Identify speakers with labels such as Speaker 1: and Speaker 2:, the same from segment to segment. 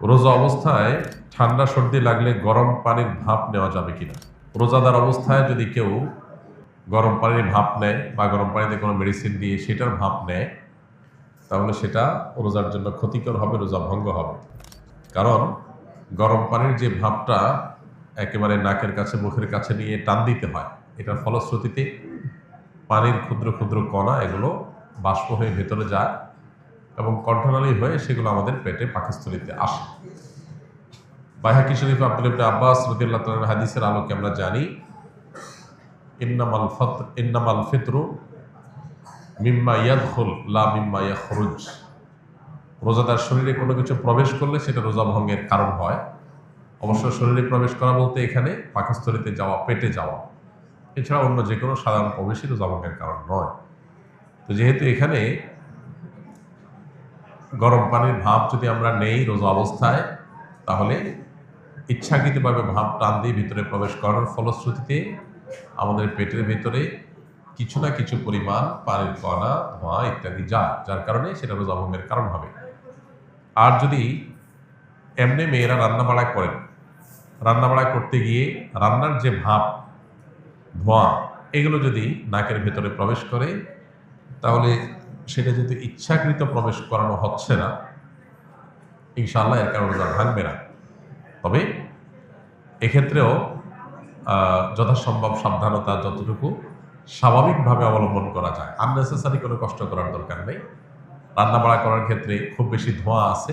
Speaker 1: রোজা অবস্থায় ঠান্ডা সর্দি লাগলে গরম পানির ভাপ নেওয়া যাবে কিনা? রোজাদার অবস্থায় যদি কেউ গরম পানির ভাপ নেয় বা গরম পানিতে কোনো মেডিসিন দিয়ে সেটার ভাপ নেয়, তাহলে সেটা রোজার জন্য ক্ষতিকর হবে, রোজা ভঙ্গ হবে। কারণ গরম পানির যে ভাপটা একেবারে নাকের কাছে, মুখের কাছে নিয়ে টান দিতে হয়, এটার ফলশ্রুতিতে পানির ক্ষুদ্র ক্ষুদ্র কণা এগুলো বাষ্প হয়ে ভেতরে যায় এবং কণ্ঠনালী হয়ে সেগুলো আমাদের পেটে পাকস্থলিতে আসে। বাইহাকি শরীফ আব্দুল ইবনে আব্বাস রদিল্লাহ হাদিসের আলোকে আমরা জানি, ইন্নামাল ফত, ইন্নামাল ফিতরু মিম্মা ইয়াদখুল, লা মিম্মা ইয়াখরুজ। রোজাদার শরীরে কোনো কিছু প্রবেশ করলে সেটা রোজা ভঙ্গের কারণ হয়। অবশ্য শরীরে প্রবেশ করা বলতে এখানে পাকস্থলিতে যাওয়া, পেটে যাওয়া, এছাড়া অন্য যে কোনো সাধারণ প্রবেশই রোজা ভঙ্গের কারণ নয়। তো যেহেতু এখানে গরম পানির ভাব যদি আমরা নেই রোজা অবস্থায়, তাহলে ইচ্ছাকৃতভাবে ভাব টান দিয়ে ভিতরে প্রবেশ করার ফলশ্রুতিতে আমাদের পেটের ভেতরে কিছু না কিছু পরিমাণ পানির কণা, ধোঁয়া ইত্যাদি যায়, যার কারণে সেটা রোজা ভঙ্গের কারণ হবে। আর যদি এমনি মেয়েরা রান্না বাড়া করেন রান্না বাড়া করতে গিয়ে রান্নার যে ভাব, ধোঁয়া, এগুলো যদি নাকের ভেতরে প্রবেশ করে, তাহলে সেটা যদি ইচ্ছাকৃত প্রবেশ করানো হচ্ছে না, ইনশাআল্লাহ এর কারণে রোজা ভাঙবে না। তবে এক্ষেত্রেও যথাসম্ভব সাবধানতা যতটুকু স্বাভাবিকভাবে অবলম্বন করা যায়। আননেসেসারি কোনো কষ্ট করার দরকার নেই। রান্না বাড়া করার ক্ষেত্রে খুব বেশি ধোঁয়া আছে,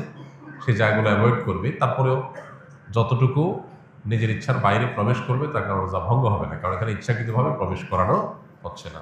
Speaker 1: সে জায়গাগুলো অ্যাভয়েড করবে। তারপরেও যতটুকু নিজের ইচ্ছার বাইরে প্রবেশ করবে, তার কারণে রোজা ভঙ্গ হবে না। কারণ এখানে ইচ্ছাকৃতভাবে প্রবেশ করানো হচ্ছে না।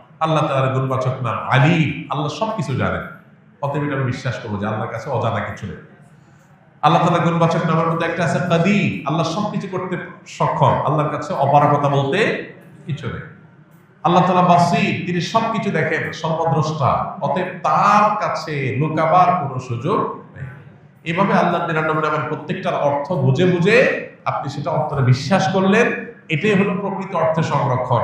Speaker 1: আল্লাহ তালার গুণবাচক নাম আলী আল্লাহ সব কিছু জানেন। অতএব এটা আমি বিশ্বাস করব যে আল্লাহর কাছে অজানা কিছু নেই। আল্লাহ তালা গুণবাচক নামের মধ্যে একটা আছে কাদি আল্লাহ সব কিছু করতে সক্ষম, আল্লাহর কাছে অপারগতা বলতে কিছু নেই। আল্লাহ তালা বাসির, তিনি সবকিছু দেখেন, সর্বদ্রষ্টা, অতএব তার কাছে লুকাবার কোনো সুযোগ নেই। এভাবে আল্লাহ নিরানব্বই নামের প্রত্যেকটার অর্থ বুঝে বুঝে আপনি সেটা অর্থটা বিশ্বাস করলেন, এটাই হলো প্রকৃত অর্থে সংরক্ষণ।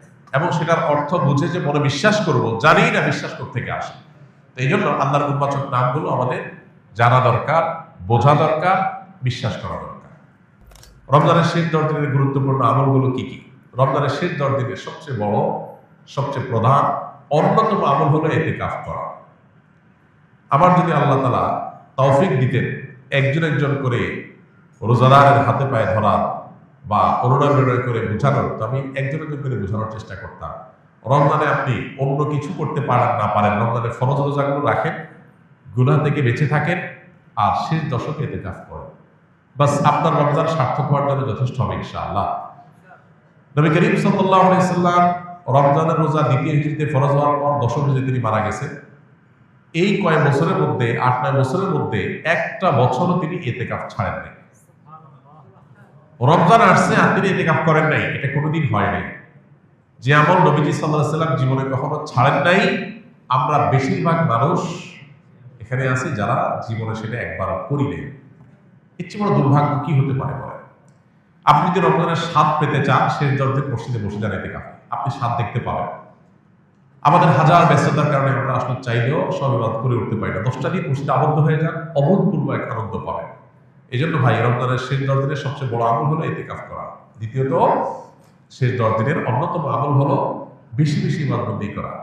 Speaker 1: এবং সেটার অর্থ বুঝে যে মনে বিশ্বাস করব, জানি না বিশ্বাস থেকে আসে। তো এই জন্য আল্লাহর গুণবাচক নামগুলো আমাদের জানা দরকার, বোঝা দরকার, বিশ্বাস করা দরকার। রমজানের শেষ দশ দিনের গুরুত্বপূর্ণ আমলগুলো কি কি? রমজানের শেষ দশ দিনের সবচেয়ে বড়, সবচেয়ে প্রধান, অন্যতম আমল হলো এতে কাজ করা। আমার যদি আল্লাহ তালা তৌফিক দিতেন, একজন একজন করে রোজাদারের হাতে পায়ে ধরা বা অনুনয় করে বোঝানোর, তো আমি একজন একজন করে বোঝানোর চেষ্টা করতাম। রমজানে আপনি অন্য কিছু করতে পারেন না পারেন রমজানে ফরজ রোজাগুলো রাখেন, গুনাহ থেকে বেঁচে থাকেন, আর শেষ দশকে এতে কাজ করেন। বাস আপনার রমজান সার্থক হওয়ার জন্য যথেষ্ট হবে ইনশাআল্লাহ। নবী করিম সাল্লাল্লাহু আলাইহি সাল্লাম রমজানের রোজা দ্বিতীয় হিজরিতে ফরজ হওয়ার পর দশম হিজরিতে তিনি মারা গেছেন। এই কয়েক বছরের মধ্যে, আট নয় বছরের মধ্যে একটা বছরও তিনি এতে কাপ ছাড়েন নাই রমজান আসছে আর তিনি এতে কাপ করেন নাই, এটা কোনোদিন হয় নাই। যে আমল নবীজি সাল্লাহ সাল্লাম জীবনে কখনো ছাড়েন নাই। আমরা বেশিরভাগ মানুষ এখানে আছি যারা জীবনে সেটা একবার করি ইচ্ছে বড় দুর্ভাগ্য কি হতে পারে বলে আপনি যদি রমজানের স্বাদ পেতে চান, শেষ দরদের মসজিদে বসে যান এতে কাপে আপনি স্বাদ দেখতে পাবেন। আমাদের হাজার ব্যস্ততার কারণে আমরা আসলে চাইলেও সব করে উঠতে পারি না। দশটা দিন মসজিদে আবদ্ধ হয়ে যান, অভূতপূর্ব এক আনন্দ পাবেন। এই জন্য ভাই রমজানের শেষ দশ দিনের সবচেয়ে বড় আমল হলো এতে কাজ করা। দ্বিতীয়ত, শেষ দশ দিনের অন্যতম আমল হলো বেশি বেশি ইবাদতবন্দি করা।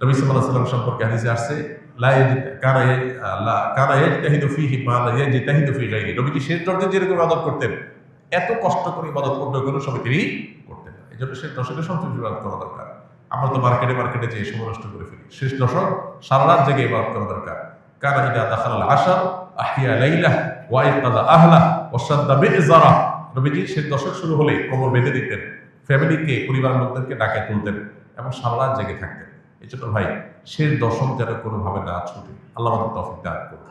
Speaker 1: নবী আলাইহি সাল্লাম সম্পর্কে হাদিসে আসছে নবীজি করতেন, এত কষ্ট করে করতেন এই জন্য করা দরকার। আমরা তো মার্কেটে মার্কেটে করে ফেলি। দশক জেগে করা দরকার। লাইলা দশক শুরু হলে কোমর বেঁধে দিতেন, ফ্যামিলিকে, পরিবার লোকদেরকে ডাকে তুলতেন এবং সারা জেগে থাকতেন। এই ভাই, শেষ দশক যেন কোনোভাবে না ছুটে। আল্লাহ তফিক দান করুন।